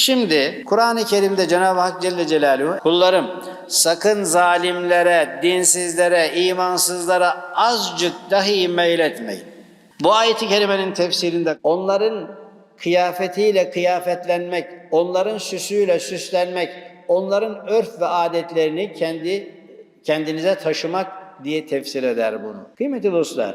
Şimdi Kur'an-ı Kerim'de Cenab-ı Hak Celle Celaluhu kullarım sakın zalimlere, dinsizlere, imansızlara azıcık dahi meyletmeyin. Bu ayeti kerimenin tefsirinde onların kıyafetiyle kıyafetlenmek, onların süsüyle süslenmek, onların örf ve adetlerini kendi kendinize taşımak diye tefsir eder bunu. Kıymetli dostlar,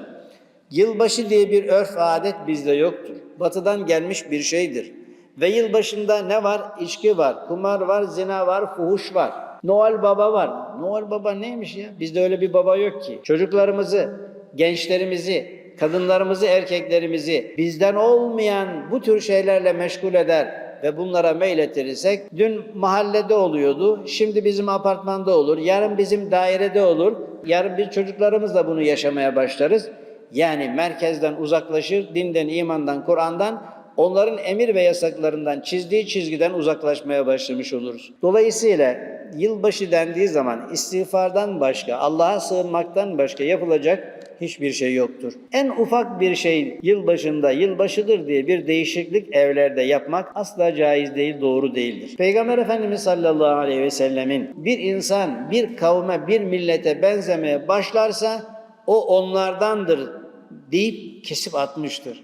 yılbaşı diye bir örf adet bizde yoktur. Batıdan gelmiş bir şeydir. Ve yılbaşında ne var? İçki var, kumar var, zina var, fuhuş var. Noel Baba var. Noel Baba neymiş ya? Bizde öyle bir baba yok ki. Çocuklarımızı, gençlerimizi, kadınlarımızı, erkeklerimizi bizden olmayan bu tür şeylerle meşgul eder ve bunlara meyletirirsek dün mahallede oluyordu, şimdi bizim apartmanda olur, yarın bizim dairede olur, yarın biz çocuklarımızla bunu yaşamaya başlarız. Yani merkezden uzaklaşır, dinden, imandan, Kur'an'dan onların emir ve yasaklarından çizdiği çizgiden uzaklaşmaya başlamış oluruz. Dolayısıyla yılbaşı dendiği zaman istiğfardan başka, Allah'a sığınmaktan başka yapılacak hiçbir şey yoktur. En ufak bir şey yılbaşında yılbaşıdır diye bir değişiklik evlerde yapmak asla caiz değil, doğru değildir. Peygamber Efendimiz sallallahu aleyhi ve sellemin bir insan bir kavme, bir millete benzemeye başlarsa o onlardandır deyip kesip atmıştır.